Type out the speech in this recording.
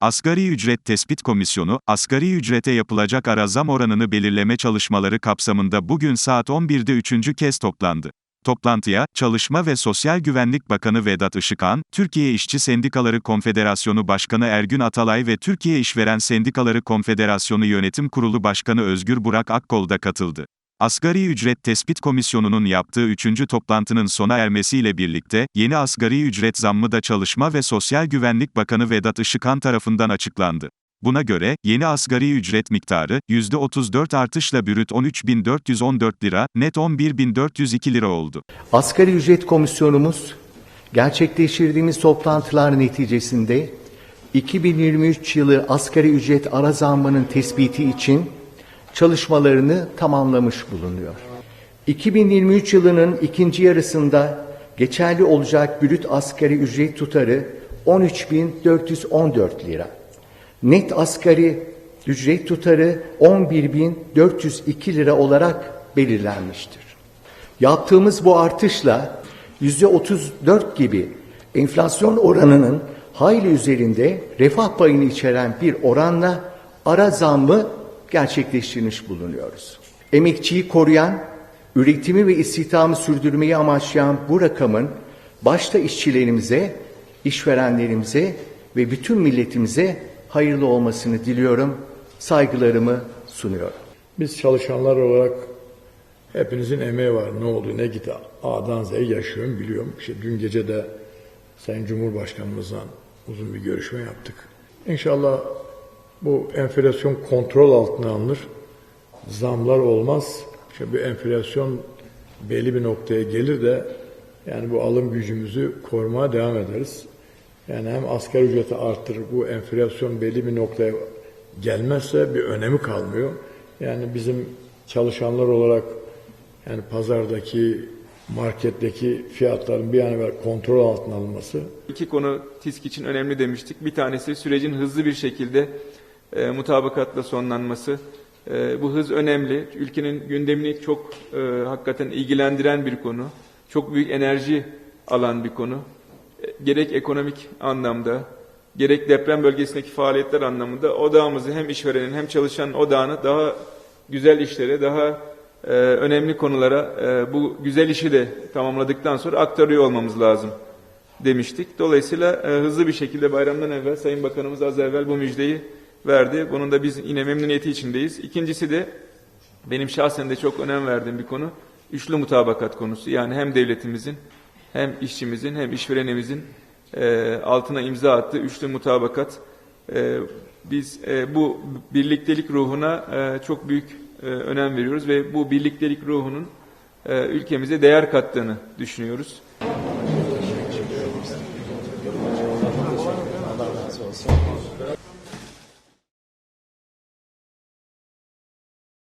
Asgari Ücret Tespit Komisyonu, asgari ücrete yapılacak ara zam oranını belirleme çalışmaları kapsamında bugün saat 11'de üçüncü kez toplandı. Toplantıya, Çalışma ve Sosyal Güvenlik Bakanı Vedat Işıkhan, Türkiye İşçi Sendikaları Konfederasyonu Başkanı Ergün Atalay ve Türkiye İşveren Sendikaları Konfederasyonu Yönetim Kurulu Başkanı Özgür Burak Akkol da katıldı. Asgari Ücret Tespit Komisyonu'nun yaptığı üçüncü toplantının sona ermesiyle birlikte, yeni asgari ücret zammı da Çalışma ve Sosyal Güvenlik Bakanı Vedat Işıkhan tarafından açıklandı. Buna göre, yeni asgari ücret miktarı, %34 artışla bürüt 13.414 lira, net 11.402 lira oldu. Asgari ücret komisyonumuz gerçekleştirdiğimiz toplantılar neticesinde 2023 yılı asgari ücret ara zammının tespiti için çalışmalarını tamamlamış bulunuyor. 2023 yılının ikinci yarısında geçerli olacak brüt asgari ücret tutarı 13.414 lira. Net asgari ücret tutarı 11.402 lira olarak belirlenmiştir. Yaptığımız bu artışla yüzde 34 gibi enflasyon oranının hayli üzerinde refah payını içeren bir oranla ara zammı gerçekleştirmiş bulunuyoruz. Emekçiyi koruyan, üretimi ve istihdamı sürdürmeyi amaçlayan bu rakamın başta işçilerimize, işverenlerimize ve bütün milletimize hayırlı olmasını diliyorum, saygılarımı sunuyorum. Biz çalışanlar olarak hepinizin emeği var. Ne oldu ne gitti. A'dan Z'ye yaşıyorum biliyorum. İşte dün gece de Sayın Cumhurbaşkanımızla uzun bir görüşme yaptık. İnşallah bu enflasyon kontrol altına alınır. Zamlar olmaz. İşte bir enflasyon belli bir noktaya gelir de yani bu alım gücümüzü korumaya devam ederiz. Yani hem asgari ücreti arttırır, bu enflasyon belli bir noktaya gelmezse bir önemi kalmıyor. Yani bizim çalışanlar olarak yani pazardaki, marketteki fiyatların bir an evvel kontrol altına alınması İki konu TİSK için önemli demiştik. Bir tanesi sürecin hızlı bir şekilde e, mutabakatla sonlanması. E, bu hız önemli. Ülkenin gündemini çok e, hakikaten ilgilendiren bir konu. Çok büyük enerji alan bir konu. E, gerek ekonomik anlamda, gerek deprem bölgesindeki faaliyetler anlamında odağımızı hem işverenin hem çalışan odağını daha güzel işlere, daha e, önemli konulara e, bu güzel işi de tamamladıktan sonra aktarıyor olmamız lazım demiştik. Dolayısıyla e, hızlı bir şekilde bayramdan evvel Sayın Bakanımız az evvel bu müjdeyi verdi. Bunun da biz yine memnuniyeti içindeyiz. İkincisi de benim şahsen de çok önem verdiğim bir konu üçlü mutabakat konusu. Yani hem devletimizin hem işçimizin hem işverenimizin e, altına imza attığı üçlü mutabakat. E, biz e, bu birliktelik ruhuna e, çok büyük e, önem veriyoruz ve bu birliktelik ruhunun e, ülkemize değer kattığını düşünüyoruz.